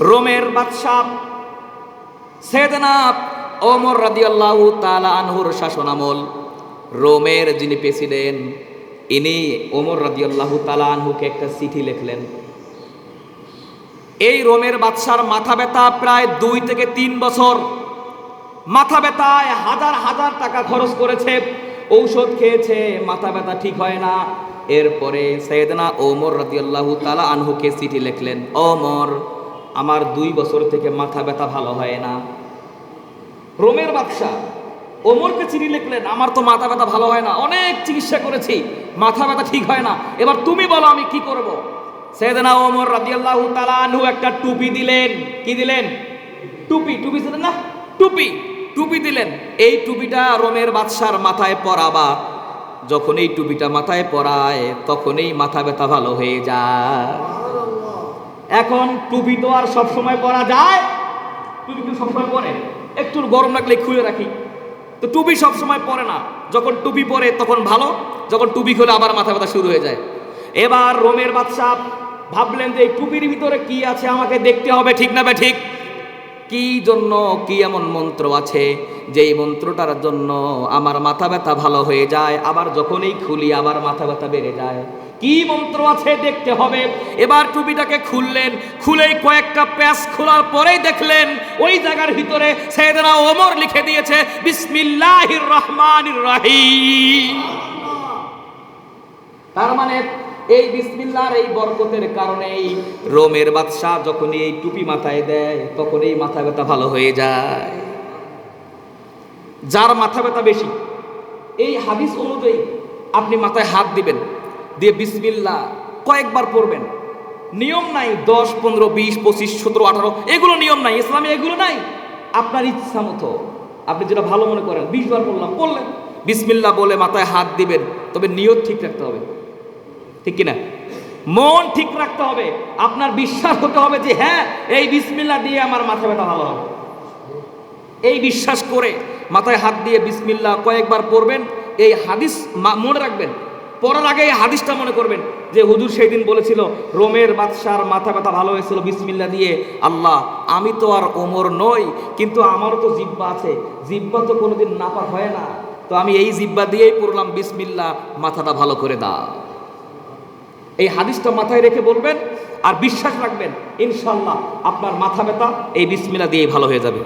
রোমের বাদশাহ সেদনা ওমর রাদিয়াল্লাহু তালা আনহুর শাসনামল। রোমের যিনি প্রেসিডেন্ট, ইনি ওমর রাদিয়াল্লাহু তালা আনহুকে একটা চিঠি লিখলেন। এই রোমের বাদশার মাথা ব্যথা প্রায় দুই থেকে তিন বছর। মাথা ব্যথায় হাজার হাজার টাকা খরচ করেছে, ঔষধ খেয়েছে, মাথা ব্যথা ঠিক হয় না। এরপরে সৈয়দনা ওমর রাদিয়াল্লাহু তালা আনহুকে চিঠি লিখলেন, ওমর আমার দুই বছর থেকে মাথা ব্যথা ভালো হয় না। রোমের বাদশাহ ওমরকে চিনি লিখলেন, আমার তো মাথা ব্যথা ভালো হয় না, অনেক চিকিৎসা করেছি, মাথা ব্যথা ঠিক হয় না। এবার তুমি বলো আমি কি করব? সৈয়দনা ওমর রাদিয়াল্লাহু তাআলা আনহু একটা টুপি দিলেন। কি দিলেন? টুপি টুপি ছিলেন না? টুপি টুপি দিলেন। এই টুপিটা রোমের বাদশার মাথায় পরাবা। যখন এই টুপিটা মাথায় পরায়, তখনই মাথা ব্যথা ভালো হয়ে যায়। এখন টুপি তো আর সব সময় পরা যায়। টুপি কিন্তু সবসময় পরে। একটু গরম লাগলে খুলে রাখি। তো টুপি সবসময় পরে না। যখন টুপি পরে তখন ভালো, যখন টুপি খুলে আবার মাথা ব্যথা শুরু হয়ে যায়। এবার রোমের বাদশাহ ভাবলেন যে এই টুপির ভিতরে কি আছে আমাকে দেখতে হবে, ঠিক না বে ঠিক? কি জন্য, কি এমন মন্ত্র আছে? যে এই মন্ত্রটার জন্য আমার মাথা ব্যথা ভালো হয়ে যায়, আবার যখনই খুলি আবার মাথা ব্যথা বেড়ে যায়। কি মন্ত্র আছে দেখতে হবে। এবার টুপিটাকে খুললেন, খুলেই কয়েকটা প্যাচ খোলার পরেই দেখলেন, ওই জায়গার ভিতরে সেদনা ওমর লিখে দিয়েছে, বিসমিল্লাহির রহমানির রহিম। তার মানে এই বিসমিল্লার এই বরকতের কারণেই রোমের বাদশাহ যখনই এই টুপি মাথায় দেয় তখন এই মাথা ব্যথা ভালো হয়ে যায়। যার মাথা ব্যথা বেশি, এই হাদিস অনুযায়ী আপনি মাথায় হাত দিবেন, দিয়ে বিসমিল্লা কয়েকবার পড়বেন। নিয়ম নাই দশ, পনেরো, বিশ, পঁচিশ, সতেরো, আঠারো, এগুলো নিয়ম নাই, ইসলামে এগুলো নাই। আপনার ইচ্ছা মতো, আপনি যেটা ভালো মনে করেন, বিশ বার বললাম বললেন বিসমিল্লা বলে মাথায় হাত দিবেন, তবে নিয়ত ঠিক রাখতে হবে। ঠিক কিনা? মন ঠিক রাখতে হবে, আপনার বিশ্বাস হতে হবে যে হ্যাঁ এই বিসমিল্লা দিয়ে আমার মাথা ব্যথা ভালো হবে। এই বিশ্বাস করে মাথায় হাত দিয়ে বিসমিল্লা কয়েকবার পড়বেন, এই হাদিস মনে রাখবেন, পড়ার আগে এই হাদিসটা মনে করবেন যে, হুজুর সেই দিন বলেছিল, রোমের বাদশার মাথা ব্যথা ভালো হয়েছিল বিসমিল্লা দিয়ে। আল্লাহ, আমি তো আর ওমর নই, কিন্তু আমারও তো জিব্বা আছে। জিব্বা তো কোনোদিন নাপাক হয় না। তো আমি এই জিব্বা দিয়েই পড়লাম, বিসমিল্লা মাথাটা ভালো করে দাও। এই হাদিসটা মাথায় রেখে বলবেন আর বিশ্বাস রাখবেন, ইনশাল্লাহ আপনার মাথা ব্যথা এই বিসমিলা দিয়েই ভালো হয়ে যাবে।